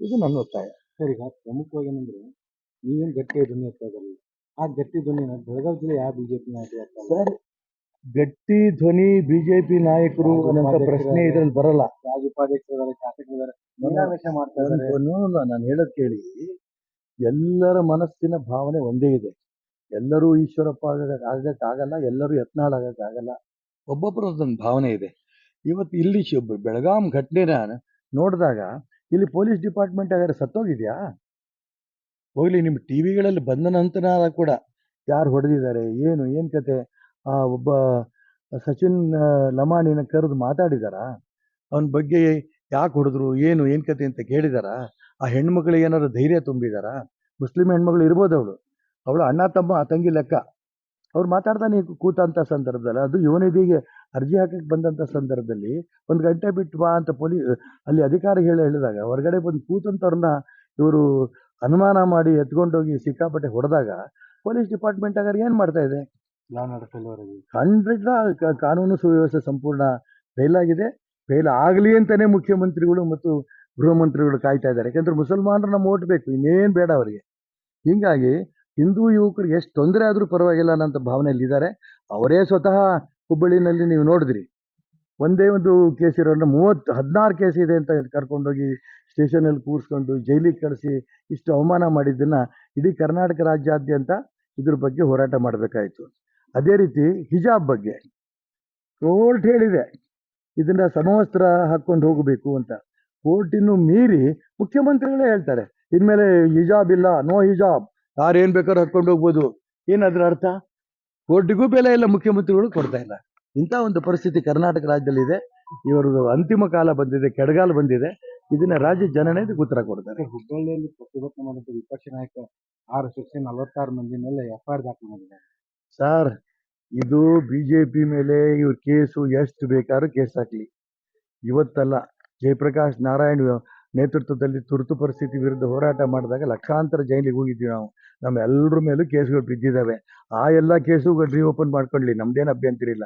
ಇದು ನನ್ನ ಒತ್ತಾಯ. ಸರ್ ಈಗ ಪ್ರಮುಖವಾಗಿ ಏನಂದ್ರೆ ನೀವೇನು ಗಟ್ಟಿ ಧ್ವನಿ ಎತ್ತಾ ಇದ್ರಲ್ಲ ಆ ಗಟ್ಟಿ ಧ್ವನಿನ ಬೆಳಗಾವಿ ಜಿಲ್ಲೆ ಯಾವ ಬಿಜೆಪಿ ನಾಯಕರು ಸರ್ ಗಟ್ಟಿ ಧ್ವನಿ ಬಿಜೆಪಿ ನಾಯಕರು ಅನ್ನೋ ಪ್ರಶ್ನೆ ಇದ್ರಲ್ಲಿ ಬರಲ್ಲ. ರಾಜ್ಯ ಉಪಾಧ್ಯಕ್ಷರಿದ್ದಾರೆ ಶಾಸಕರಿದ್ದಾರೆ. ಮೀನಾವೇಶ ಮಾಡ್ತಾ ಇದ್ದಾರೆ. ನಾನು ಹೇಳೋದ್ ಕೇಳಿ. ಎಲ್ಲರ ಮನಸ್ಸಿನ ಭಾವನೆ ಒಂದೇ ಇದೆ. ಎಲ್ಲರೂ ಈಶ್ವರಪ್ಪ ಆಗಕ್ ಆಗಕ್ ಆಗಲ್ಲ ಎಲ್ಲರೂ ಯತ್ನಾಳ್ ಆಗಕ್ ಆಗಲ್ಲ ಒಬ್ಬೊಬ್ಬರ ಒಂದೊಂದು ಭಾವನೆ ಇದೆ. ಇವತ್ತು ಇಲ್ಲಿ ಶಿ- ಬೆಳಗಾಂ ಘಟನೆನ ನೋಡಿದಾಗ ಇಲ್ಲಿ ಪೊಲೀಸ್ ಡಿಪಾರ್ಟ್ಮೆಂಟ್ ಹಾಗಾದ್ರೆ ಸತ್ತೋಗಿದೆಯಾ? ಹೋಗಲಿ ನಿಮ್ಮ ಟಿವಿಗಳಲ್ಲಿ ಬಂದ ನಂತರ ಕೂಡ ಯಾರು ಹೊಡೆದಿದ್ದಾರೆ, ಏನು ಏನು ಕತೆ? ಆ ಒಬ್ಬ ಸಚಿನ್ ಲಮಾಣಿನ ಕರೆದು ಮಾತಾಡಿದಾರಾ? ಅವನ ಬಗ್ಗೆ ಯಾಕೆ ಹೊಡೆದ್ರು, ಏನು ಏನು ಕತೆ ಅಂತ ಕೇಳಿದಾರಾ? ಆ ಹೆಣ್ಮಕ್ಳಿಗೆ ಏನಾದ್ರು ಧೈರ್ಯ ತುಂಬಿದಾರಾ? ಮುಸ್ಲಿಂ ಹೆಣ್ಮಗಳು ಇರ್ಬೋದು ಅವಳು. ಅವಳು ಅಣ್ಣ, ತಮ್ಮ ತಂಗಿ ಲೆಕ್ಕ. ಅವ್ರು ಮಾತಾಡ್ತಾನೆ ಕೂತಂತ ಸಂದರ್ಭದಲ್ಲಿ. ಅದು ಯುವನಿಧಿಗೆ ಅರ್ಜಿ ಹಾಕಕ್ಕೆ ಬಂದಂಥ ಸಂದರ್ಭದಲ್ಲಿ ಒಂದು ಗಂಟೆ ಬಿಟ್ಟು ಬಾ ಅಂತ ಪೊಲೀ ಅಲ್ಲಿ ಅಧಿಕಾರಿ ಹೇಳಿ ಹೇಳಿದಾಗ ಹೊರಗಡೆ ಬಂದು ಕೂತಂಥವ್ರನ್ನ ಇವರು ಅನುಮಾನ ಮಾಡಿ ಎತ್ಕೊಂಡೋಗಿ ಸಿಕ್ಕಾಪಟ್ಟೆ ಹೊಡೆದಾಗ ಪೊಲೀಸ್ ಡಿಪಾರ್ಟ್ಮೆಂಟ್ ಆಗಾರ ಏನು ಮಾಡ್ತಾ ಇದೆ? ಖಂಡಿತ ಕಾನೂನು ಸುವ್ಯವಸ್ಥೆ ಸಂಪೂರ್ಣ ಫೇಲ್ ಆಗಿದೆ. ಫೇಲ್ ಆಗಲಿ ಅಂತಲೇ ಮುಖ್ಯಮಂತ್ರಿಗಳು ಮತ್ತು ಗೃಹ ಮಂತ್ರಿಗಳು ಕಾಯ್ತಾ ಇದ್ದಾರೆ. ಯಾಕಂದ್ರೆ ಮುಸಲ್ಮಾನರು ನಮ್ಮ ಓಟ್ ಬೇಕು ಇನ್ನೇನು ಬೇಡ ಅವರಿಗೆ. ಹಿಂಗಾಗಿ ಹಿಂದೂ ಯುವಕರಿಗೆ ಎಷ್ಟು ತೊಂದರೆ ಆದರೂ ಪರವಾಗಿಲ್ಲ ಅನ್ನೋಂಥ ಭಾವನೆಯಲ್ಲಿದ್ದಾರೆ. ಅವರೇ ಸ್ವತಃ ಹುಬ್ಬಳ್ಳಿನಲ್ಲಿ ನೀವು ನೋಡಿದ್ರಿ. ಒಂದೇ ಒಂದು ಕೇಸ್ ಇರೋದ್ರೆ ಮೂವತ್ತು, ಹದಿನಾರು ಕೇಸ್ ಇದೆ ಅಂತ ಕರ್ಕೊಂಡೋಗಿ ಸ್ಟೇಷನಲ್ಲಿ ಕೂರಿಸ್ಕೊಂಡು ಜೈಲಿಗೆ ಕಳಿಸಿ ಇಷ್ಟು ಅವಮಾನ ಮಾಡಿದ್ದನ್ನು ಇಡೀ ಕರ್ನಾಟಕ ರಾಜ್ಯಾದ್ಯಂತ ಇದ್ರ ಬಗ್ಗೆ ಹೋರಾಟ ಮಾಡಬೇಕಾಯಿತು. ಅದೇ ರೀತಿ ಹಿಜಾಬ್ ಬಗ್ಗೆ ಕೋರ್ಟ್ ಹೇಳಿದೆ. ಇದನ್ನು ಸಮವಸ್ತ್ರ ಹಾಕ್ಕೊಂಡು ಹೋಗಬೇಕು ಅಂತ. ಕೋರ್ಟಿನ್ನು ಮೀರಿ ಮುಖ್ಯಮಂತ್ರಿಗಳೇ ಹೇಳ್ತಾರೆ. ಇನ್ಮೇಲೆ ಹಿಜಾಬ್ ಇಲ್ಲ, ನೋ ಹಿಜಾಬ್. ಯಾರೇನು ಬೇಕಾದ್ರೂ ಹಾಕ್ಕೊಂಡು ಹೋಗ್ಬೋದು. ಏನದ್ರ ಅರ್ಥ? ಕೋರ್ಟಿಗೂ ಬೆಲೆ ಇಲ್ಲ ಮುಖ್ಯಮಂತ್ರಿಗಳು ಕೊಡ್ತಾ ಇಲ್ಲ. ಇಂಥ ಒಂದು ಪರಿಸ್ಥಿತಿ ಕರ್ನಾಟಕ ರಾಜ್ಯದಲ್ಲಿ ಇದೆ ಇವರದು ಅಂತಿಮ ಕಾಲ ಬಂದಿದೆ ಕೆಡಗಾಲ ಬಂದಿದೆ. ಇದನ್ನ ರಾಜ್ಯ ಜನನೇ ಉತ್ತರ ಕೊಡ್ತಾರೆ. ಹುಬ್ಬಳ್ಳಿಯಲ್ಲಿ ಪ್ರತಿಭಟನೆ ಮಾಡಿದ ವಿಪಕ್ಷ ನಾಯಕ ಆರು ಸೆಕ್ಷನ್ ನಲವತ್ತಾರು ಮಂದಿ ಮೇಲೆ ಎಫ್ ಐ ಆರ್ ದಾಖಲು ಮಾಡಿದ್ದಾರೆ. ಸರ್ ಇದು ಬಿಜೆಪಿ ಮೇಲೆ ಇವ್ರ ಕೇಸು ಎಷ್ಟು ಬೇಕಾದ್ರೂ ಕೇಸ್ ಹಾಕ್ಲಿ. ಇವತ್ತಲ್ಲ ಜಯಪ್ರಕಾಶ್ ನಾರಾಯಣ್ ನೇತೃತ್ವದಲ್ಲಿ ತುರ್ತು ಪರಿಸ್ಥಿತಿ ವಿರುದ್ಧ ಹೋರಾಟ ಮಾಡಿದಾಗ ಲಕ್ಷಾಂತರ ಜೈಲಿಗೆ ಹೋಗಿದ್ವಿ ನಾವು. ನಮ್ಮ ಎಲ್ಲರ ಮೇಲೂ ಕೇಸ್ಗಳು ಬಿದ್ದಿದ್ದಾವೆ. ಆ ಎಲ್ಲ ಕೇಸುಗಳು ರೀಓಪನ್ ಮಾಡ್ಕೊಳ್ಳಿ, ನಮ್ದೇನು ಅಭ್ಯಂತರ ಇಲ್ಲ.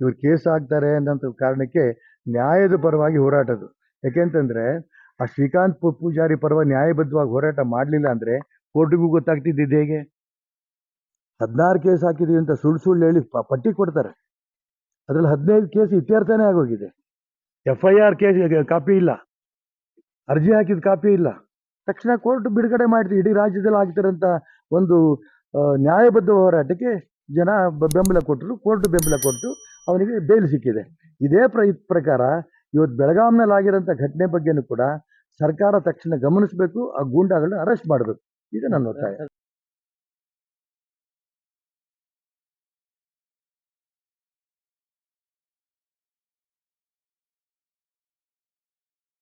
ಇವ್ರು ಕೇಸ್ ಆಗ್ತಾರೆ ಅನ್ನೋಂಥ ಕಾರಣಕ್ಕೆ ನ್ಯಾಯದ ಪರವಾಗಿ ಹೋರಾಟದು. ಯಾಕೆಂತಂದ್ರೆ, ಆ ಶ್ರೀಕಾಂತ್ ಪೂಜಾರಿ ಪರವ ನ್ಯಾಯಬದ್ಧವಾಗಿ ಹೋರಾಟ ಮಾಡಲಿಲ್ಲ ಅಂದ್ರೆ ಕೋರ್ಟಿಗೂ ಗೊತ್ತಾಗ್ತಿದ್ದಿದ್ದು ಹೇಗೆ? ಹದಿನಾರು ಕೇಸ್ ಹಾಕಿದೀವಿ ಅಂತ ಸುಳ್ಳು ಸುಳ್ಳು ಹೇಳಿ ಪಟ್ಟಿ ಕೊಡ್ತಾರೆ. ಅದ್ರಲ್ಲಿ ಹದಿನೈದು ಕೇಸ್ ಇತ್ಯರ್ಥನೇ ಆಗೋಗಿದೆ. F I R case copy ಇಲ್ಲ. ಅರ್ಜಿ ಹಾಕಿದ ಕಾಪಿ ಇಲ್ಲ. ತಕ್ಷಣ ಕೋರ್ಟ್ ಬಿಡುಗಡೆ ಮಾಡ್ತೀವಿ ಇಡೀ ರಾಜ್ಯದಲ್ಲಿ ಆಗ್ತಿರೋಂಥ ಒಂದು ನ್ಯಾಯಬದ್ಧ ಹೋರಾಟಕ್ಕೆ ಜನ ಬೆಂಬಲ ಕೊಟ್ಟರು, ಕೋರ್ಟ್ ಬೆಂಬಲ ಕೊಟ್ಟು ಅವನಿಗೆ ಬೇಲ್ ಸಿಕ್ಕಿದೆ. ಇದೇ ಪ್ರ ಪ್ರಕಾರ ಇವತ್ತು ಬೆಳಗಾವಿನಲ್ಲಿ ಆಗಿರೋಂಥ ಘಟನೆ ಬಗ್ಗೆನೂ ಕೂಡ ಸರ್ಕಾರ ತಕ್ಷಣ ಗಮನಿಸಬೇಕು, ಆ ಗೂಂಡಾಗಳನ್ನ ಅರೆಸ್ಟ್ ಮಾಡಬೇಕು. ಇದು ನನ್ನ ಒತ್ತಾಯ.